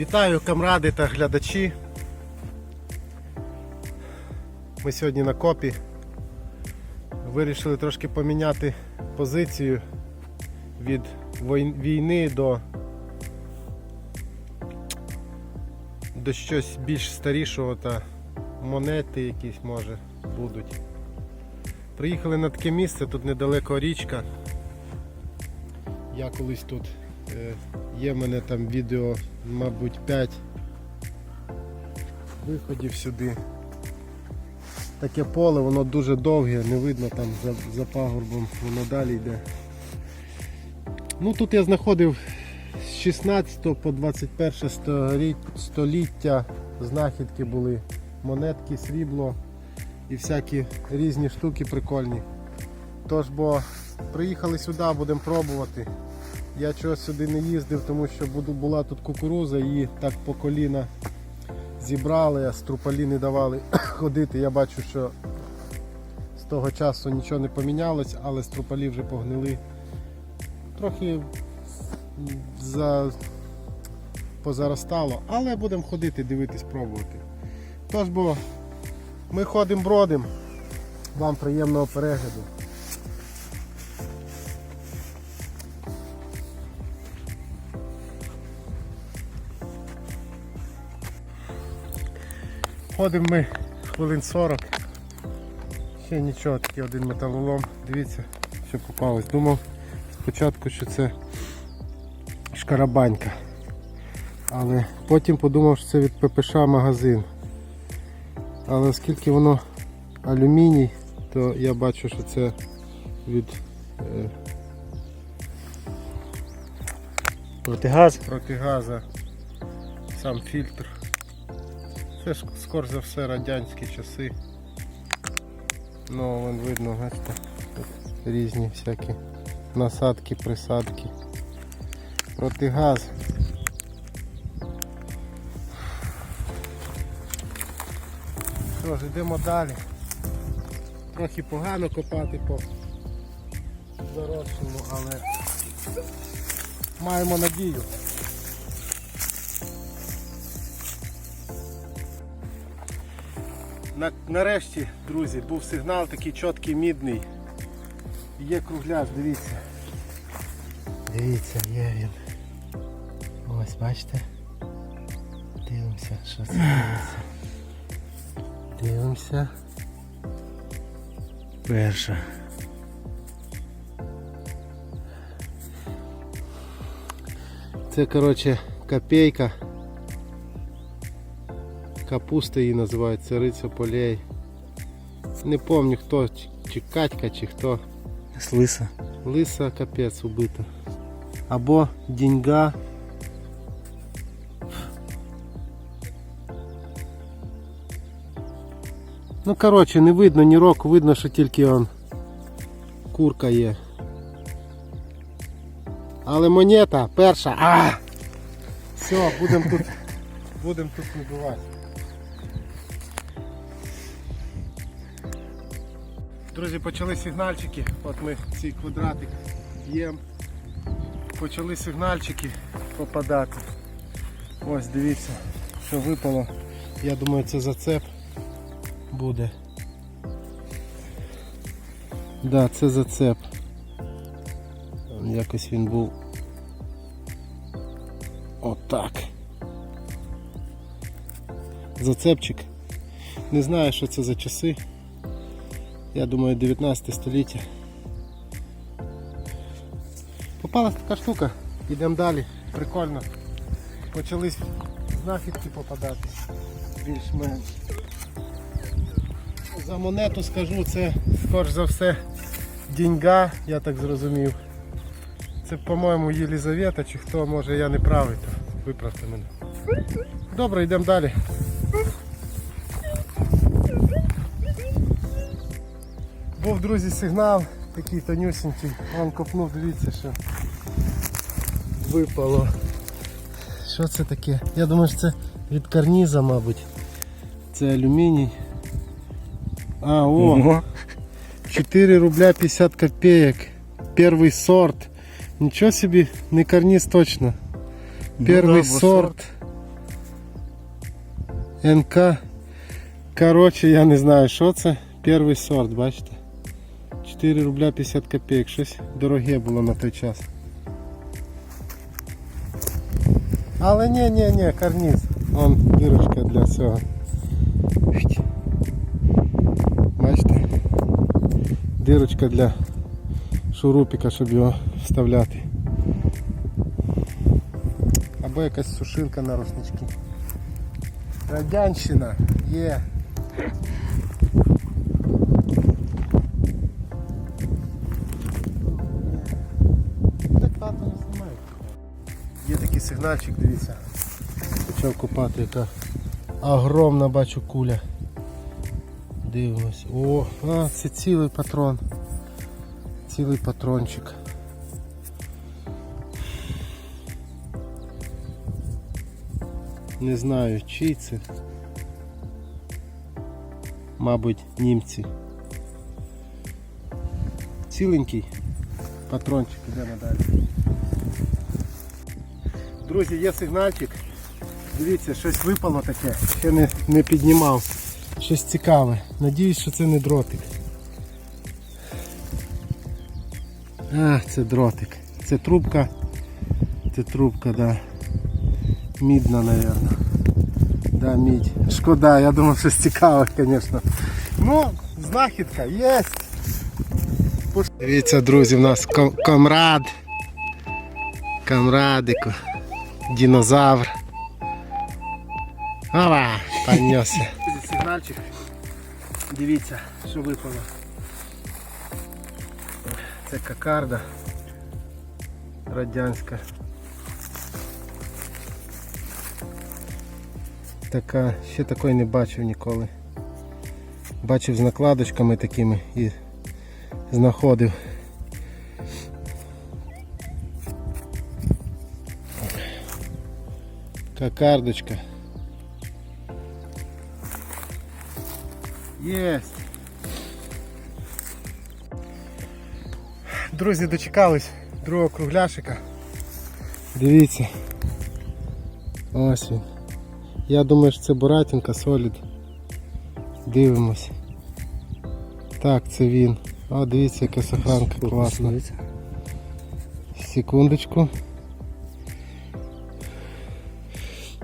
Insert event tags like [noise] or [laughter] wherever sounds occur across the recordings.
Вітаю камради та глядачі. Ми сьогодні на копі. Вирішили трошки поміняти позицію від війни до, до щось більш старішого та монети якісь може будуть. Приїхали на таке місце, тут недалеко річка. Я колись тут є в мене там відео, мабуть, 5 виходів сюди. Таке поле, воно дуже довге, не видно там за, за пагорбом, воно далі йде. Ну тут я знаходив з 16 по 21 століття знахідки були, монетки, срібло і всякі різні штуки прикольні. Тож бо приїхали сюди, будемо пробувати. Я чогось сюди не їздив, тому що була тут кукуруза, її так по коліна зібрали, а струпалі не давали [coughs] ходити. Я бачу, що з того часу нічого не помінялось, але струпалі вже погнили. Трохи за... позаростало, але будемо ходити, дивитись, пробувати. Тож бо ми ходимо бродимо. Вам приємного перегляду. Ходимо ми хвилин 40. Ще нічого, такий один металолом. Дивіться, що попалось. Думав спочатку, що це шкарабанька. Але потім подумав, що це від ППШ магазин. Але оскільки воно алюміній, то я бачу, що це від е, Протигаз. протигаза сам фільтр. Це ж скоріш за все радянські часи. Ну, вон видно, бачите, різні всякі насадки, присадки. Протигаз. Що ж, йдемо далі. Трохи погано копати по заросшому, але маємо надію. Нарешті, друзі, був сигнал такий чіткий мідний. Є кругляш, дивіться. Дивіться, є він. Ось, бачите? Дивимося, що це дивиться. Дивимося. Перша. Це, коротше, копейка. Капуста її називають, цариця полей. Не пам'ятаю хто, чи- чи Катька, чи хто. Слиса. Лиса капець убита. Або деньга. Ну коротше, не видно ні року, видно, що тільки он курка є. Але монета перша. А! Все, будемо тут, будемо тут вибивати. Друзі, почали сигнальчики. От ми цей квадратик б'ємо. Почали сигнальчики попадати. Ось дивіться, що випало. Я думаю, це зацеп буде. Да, це зацеп. Якось він був отак. Зацепчик. Не знаю, що це за часи. Я думаю, 19 століття. Попалась така штука. Йдемо далі. Прикольно. Почались знахідки попадати. Більш-менш. За монету скажу, це скоріш за все деньга, я так зрозумів. Це, по-моєму, Єлізавета, чи хто, може я не правий, то виправте мене. Добре, йдемо далі. Був, друзі, сигнал, такий тонюсенький. Вон копнув, дивіться, що випало. Що це таке? Я думаю, що це від карніза, мабуть. Це алюміній. А, о! Ого. 4 рубля 50 копеек. Первый сорт. Ничего себе, не карниз точно. Ну Первый да, бо сорт. НК. Коротше, я не знаю, що це. Перший сорт, бачите? 4 рубля 50 копійок. Щось дороге було на той час. Але ні, ні, ні, карніз. Вон дирочка для цього. Бачите? Дирочка для шурупика, щоб його вставляти. Або якась сушилка на рушнички. Радянщина є. Так сигнальчик, дивіться. Почав копати, яка огромна бачу куля. Дивимось. О, а, це цілий патрон. Цілий патрончик. Не знаю, чий це. Мабуть, німці. Ціленький патрончик, йдемо далі. Друзі, є сигнальчик. Дивіться, щось випало таке, ще не, не піднімав. Щось цікаве. Надіюсь, що це не дротик. А, це дротик. Це трубка. Це трубка, да. Мідна, напевно. Да, мідь. Шкода, я думав, щось цікаве, звісно. Ну, знахідка, є. Дивіться, друзі, в нас ком- комрад. Камрадику. Динозавр. Ава, понесся. Сигнальчик. Дивіться, що випало. Це кокарда радянська. Така, ще такої не бачив ніколи. Бачив з накладочками такими і знаходив. Кокардочка. Єсть. Друзі, дочекались другого кругляшика. Дивіться. Ось він. Я думаю, що це Буратінка Солід. Дивимось. Так, це він. О, дивіться, яка сохранка класна. Секундочку.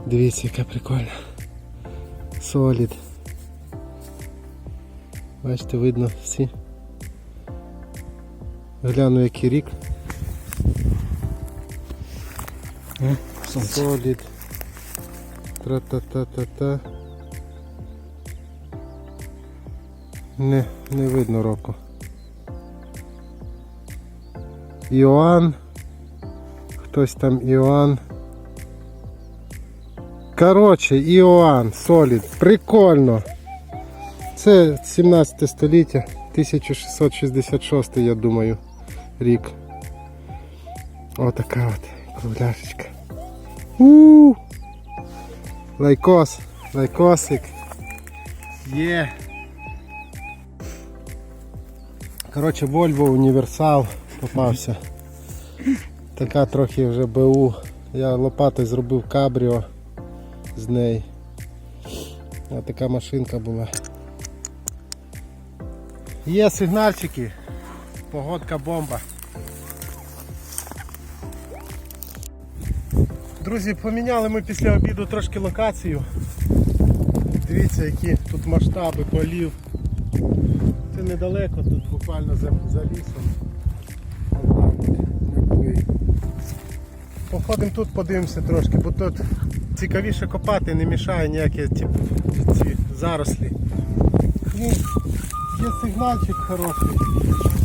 Дивіться, яка прикольна. Солід. Бачите, видно всі. Гляну який рік. Солід. Тра-та-та-та-та. Не, не видно року. Іоанн. Хтось там Іоанн. Коротше, Іоанн, Солід. Прикольно. Це 17 століття, 1666, я думаю, рік. Отака от кругляшечка. у Лайкос, лайкосик. Є. Коротше, Volvo універсал попався. Така трохи вже БУ. Я лопатою зробив кабріо з неї. А така машинка була. Є сигнальчики. Погодка бомба. Друзі, поміняли ми після обіду трошки локацію. Дивіться, які тут масштаби полів. Це недалеко, тут буквально за, за лісом. Походимо тут, подивимося трошки, бо тут цікавіше копати, не мішає ніякі ці, ці зарослі. Є сигнальчик хороший,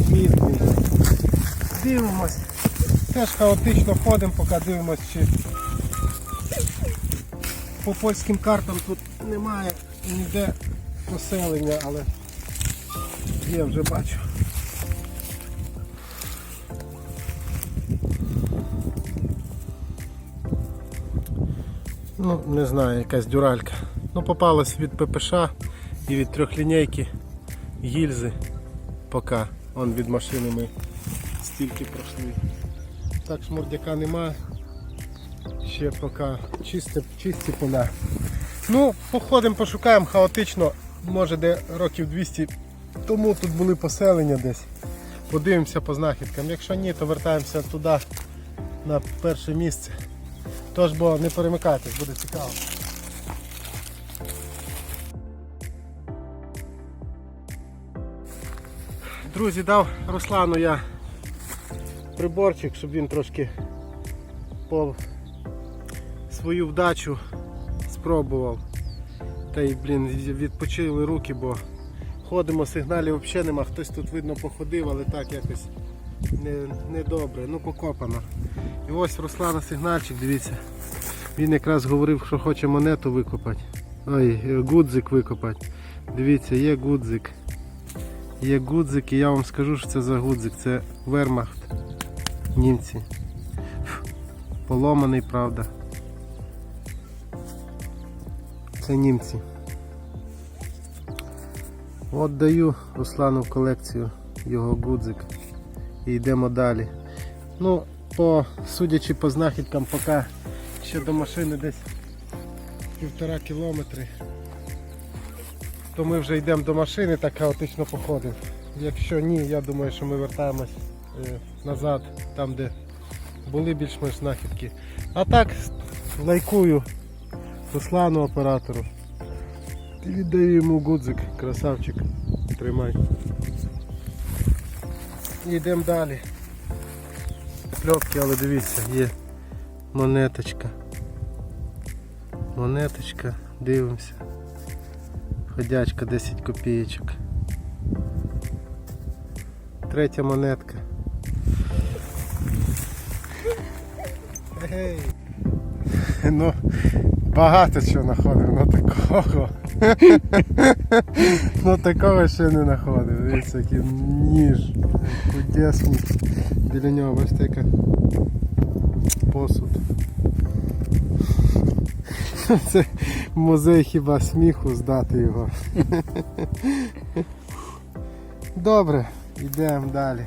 мідний. Дивимось. Теж хаотично ходимо, поки дивимось, чи по польським картам тут немає ніде поселення, але є вже бачу. Ну, не знаю, якась дюралька. Ну, попалась від ППШ і від трьохлінійки гільзи поки. Вон від машини ми стільки пройшли. Так шмурдяка нема. Ще поки чисті, чисті поля. Ну, походимо, пошукаємо хаотично, може де років 200 тому тут були поселення десь. Подивимося по знахідкам. Якщо ні, то вертаємося туди на перше місце. Тож бо не перемикайтесь, буде цікаво. Друзі, дав Руслану я приборчик, щоб він трошки по свою вдачу спробував. Та й, блін, відпочили руки, бо ходимо, сигналів взагалі нема. Хтось тут видно походив, але так якось не, не ну покопано. І ось Руслана сигнальчик, дивіться. Він якраз говорив, що хоче монету викопати. Ой, гудзик викопати. Дивіться, є гудзик. Є гудзик і я вам скажу, що це за гудзик. Це вермахт. Німці. Поломаний, правда. Це німці. От даю Руслану в колекцію його гудзик. І йдемо далі. Ну, по, судячи по знахідкам, поки ще до машини десь півтора кілометри, то ми вже йдемо до машини, так хаотично походимо. Якщо ні, я думаю, що ми вертаємось е, назад, там де були більш-менш знахідки. А так, лайкую Руслану оператору. І віддаю йому гудзик, красавчик. Тримай. Йдемо далі. Кльопки, але дивіться, є монеточка. Монеточка, дивимося. Ходячка 10 копійочок. Третя монетка. Гей. Ну, багато чого знаходив, ну такого. ну такого ще не знаходив. Дивіться, який ніж. Кудесний. Біля нього, бачите, яка посуд. [laughs] Це музей хіба сміху здати його. [laughs] Добре, йдемо далі.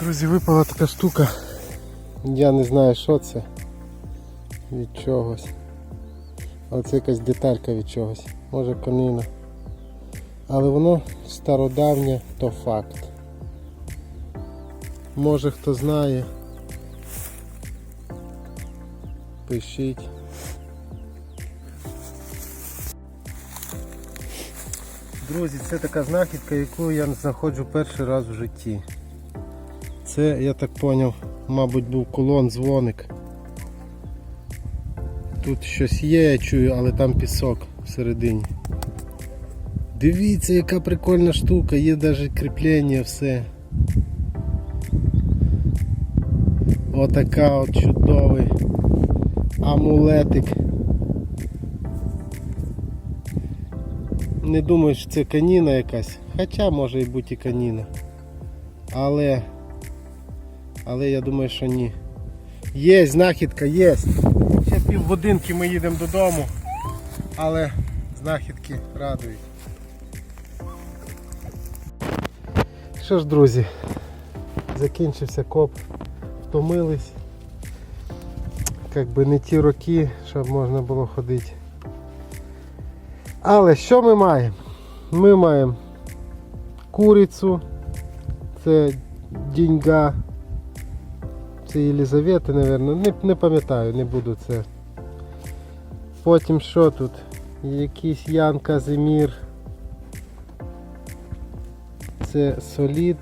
Друзі, випала така штука. Я не знаю що це. Від чогось. Але це якась деталька від чогось. Може конина. Але воно стародавнє, то факт. Може хто знає. Пишіть. Друзі, це така знахідка, яку я знаходжу перший раз в житті. Це, я так зрозумів, мабуть, був колон дзвоник. Тут щось є, я чую, але там пісок всередині. Дивіться, яка прикольна штука, є навіть кріплення, все. Отака от чудовий амулетик. Не думаю, що це каніна якась, хоча може і бути і каніна. Але але я думаю, що ні. Є знахідка, є. Ще півгодинки ми їдемо додому, але знахідки радують. Що ж, друзі, закінчився коп, втомились. Як би не ті роки, щоб можна було ходити. Але що ми маємо? Ми маємо курицю, це діньга, це Єлизавета, мабуть, не, не пам'ятаю, не буду це. Потім що тут? Якийсь Ян Казимір. Це солід,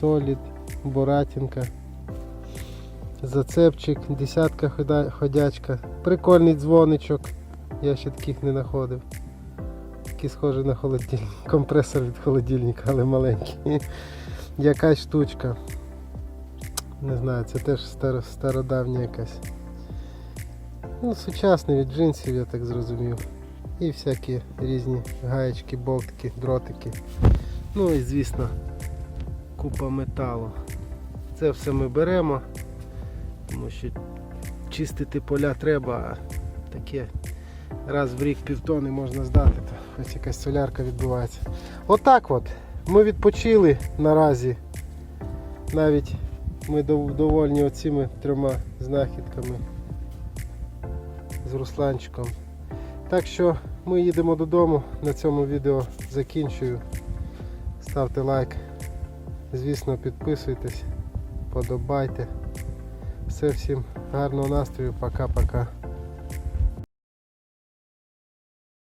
солід, Боратінка. Зацепчик, десятка ходячка. Прикольний дзвоничок. Я ще таких не знаходив. Такий схожий на холодильник. [laughs] Компресор від холодильника, але маленький. [laughs] Якась штучка. Не знаю, це теж стародавня якась. Ну, сучасний від джинсів, я так зрозумів. І всякі різні гаєчки, болтики, дротики. Ну і звісно купа металу. Це все ми беремо, тому що чистити поля треба, а таке раз в рік півтони можна здати, то ось якась солярка відбувається. Отак от. Ми відпочили наразі. Навіть ми дов- довольні оціми трьома знахідками. з Русланчиком. Так що ми їдемо додому. На цьому відео закінчую. Ставте лайк. Звісно, підписуйтесь, подобайте. Все всім гарного настрою. Пока-пока.